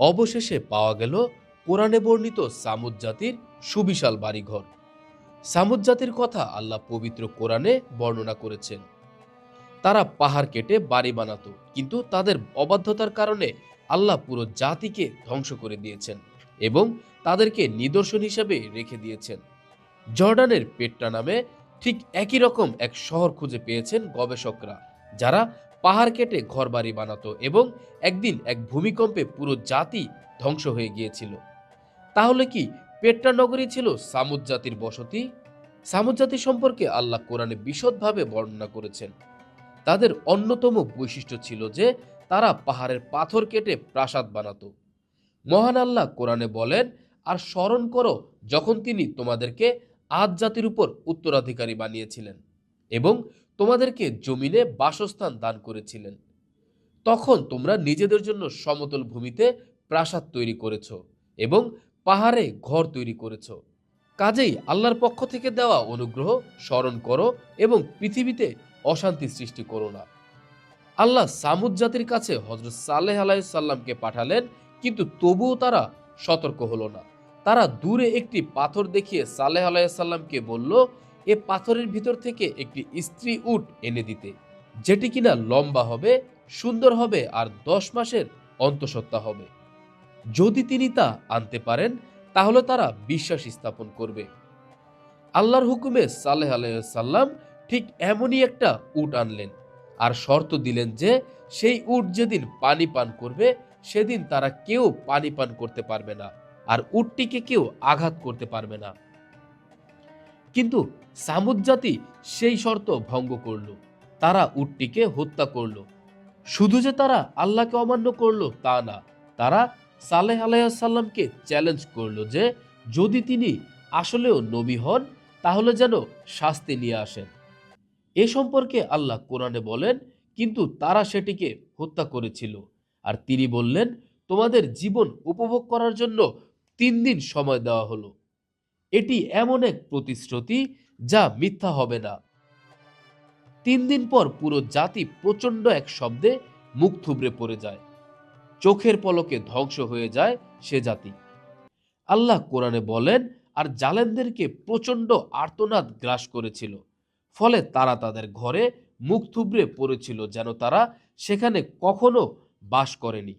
অবশেষে পাওয়া গেল কোরআনে বর্ণিত সামুদ জাতির সুবিশাল বাড়িঘর। সামুদ জাতির কথা আল্লাহ পবিত্র কোরআনে বর্ণনা করেছেন। তারা পাহাড় কেটে বাড়ি বানাতো, কিন্তু তাদের অবাধ্যতার কারণে আল্লাহ পুরো জাতিকে ধ্বংস করে দিয়েছেন এবং তাদেরকে নিদর্শন হিসেবে রেখে দিয়েছেন। জর্ডানের পেট্টা নামে ঠিক একই রকম এক শহর খুঁজে পেয়েছেন গবেষকরা, যারা পাহাড় কেটে ঘরবাড়ি বানাতো এবং একদিন এক ভূমিকম্পে পুরো জাতি ধ্বংস হয়ে গিয়েছিল। তাহলে কি পেট্টা নগরী ছিল সামুদ জাতির বসতি? সামুদ জাতি সম্পর্কে আল্লাহ কোরআনে বিশদভাবে বর্ণনা করেছেন। তাদের অন্যতম বৈশিষ্ট্য ছিল যে তারা পাহাড়ের পাথর কেটে প্রাসাদ বানাতো। মহান আল্লাহ কোরআনে বলেন, আর স্মরণ করো, যখন তিনি তোমাদেরকে আদ জাতির উপর উত্তরাধিকারী বানিয়েছিলেন এবং তোমাদেরকে জমিনে বাসস্থান দান করেছিলেন। তখন তোমরা নিজেদের জন্য সমতল ভূমিতে প্রাসাদ তৈরি করেছ এবং পাহাড়ে ঘর তৈরি করেছ। কাজেই আল্লাহর পক্ষ থেকে দেওয়া অনুগ্রহ স্মরণ করো এবং পৃথিবীতে অশান্তি সৃষ্টি করো না। আল্লাহ সামুদ জাতির কাছে হজরত সালেহ আলাইসাল্লামকে পাঠালেন, কিন্তু তবুও তারা সতর্ক হলো না। তারা দূরে একটি পাথর দেখিয়ে সালেহ আলাইসাল্লামকে বলল এ পাথরের ভিতর থেকে একটি স্ত্রী উট এনে দিতে, যেটি কিনা লম্বা হবে, সুন্দর হবে আর দশ মাসের অন্তঃসত্ত্বা হবে। যদি তিনি তা আনতে পারেন, তাহলে তারা বিশ্বাস স্থাপন করবে। আল্লাহর হুকুমে সালেহ আলাইসাল্লাম ঠিক এমনই একটা উট আনলেন আর শর্ত দিলেন যে, সেই উট যেদিন পানি পান করবে, সেদিন তারা কেউ পানি পান করতে পারবে না আর উটটিকে কেউ আঘাত করতে পারবে না। কিন্তু সামুদ জাতি সেই শর্ত ভঙ্গ করল। তারা উটটিকে হত্যা করল। শুধু যে তারা আল্লাহকে অমান্য করল তা না, তারা সালেহ আলাইসাল্লামকে চ্যালেঞ্জ করল যে যদি তিনি আসলেও নবী হন, তাহলে যেন শাস্তি নিয়ে আসেন। এ সম্পর্কে আল্লাহ কোরআনে বলেন, কিন্তু তারা সেটিকে হত্যা করেছিল। আর তিনি বললেন, তোমাদের জীবন উপভোগ করার জন্য তিন দিন সময় দেওয়া হলো। এটি এমন এক প্রতিশ্রুতি যা মিথ্যা হবে না। তিন দিন পর পুরো জাতি প্রচণ্ড এক শব্দে মুখ থুবড়ে পড়ে যায়। চোখের পলকে ধ্বংস হয়ে যায় সে জাতি। আল্লাহ কোরআনে বলেন, আর জালেনদেরকে প্রচণ্ড আর্তনাদ গ্রাস করেছিল, ফলে তারা তাদের ঘরে মুখ থুবড়ে পড়েছিল যেন তারা সেখানে কখনো বাস করেনি।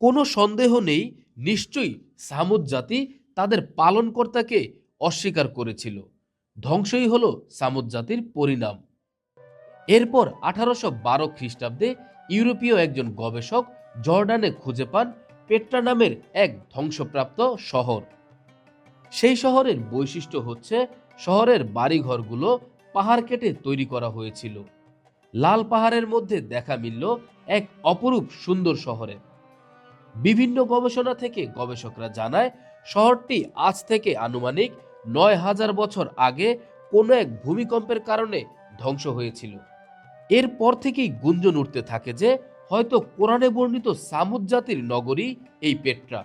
কোনো সন্দেহ নেই, নিশ্চয়ই সামুদ জাতি তাদের পালনকর্তাকে অস্বীকার করেছিল। ধ্বংসই হল সামুদ জাতির পরিণাম। এরপর আঠারোশো বারো খ্রিস্টাব্দে ইউরোপীয় একজন গবেষক জর্ডানে খুঁজে পান পেট্রা নামের এক ধ্বংসপ্রাপ্ত শহর। সেই শহরের বৈশিষ্ট্য হচ্ছে শহরের বাড়িঘরগুলো পাহাড় কেটে তৈরি করা হয়েছিল। লাল পাহাড়ের মধ্যে দেখা মিলল এক অপরূপ সুন্দর শহরে। বিভিন্ন গবেষণা থেকে গবেষকরা জানায়, শহরটি আজ থেকে আনুমানিক নয় হাজার বছর আগে কোনো এক ভূমিকম্পের কারণে ধ্বংস হয়েছিল। এরপর থেকেই গুঞ্জন উঠতে থাকে যে, হয়তো কোরআনে বর্ণিত সামুদ জাতির নগরী এই পেট্রা।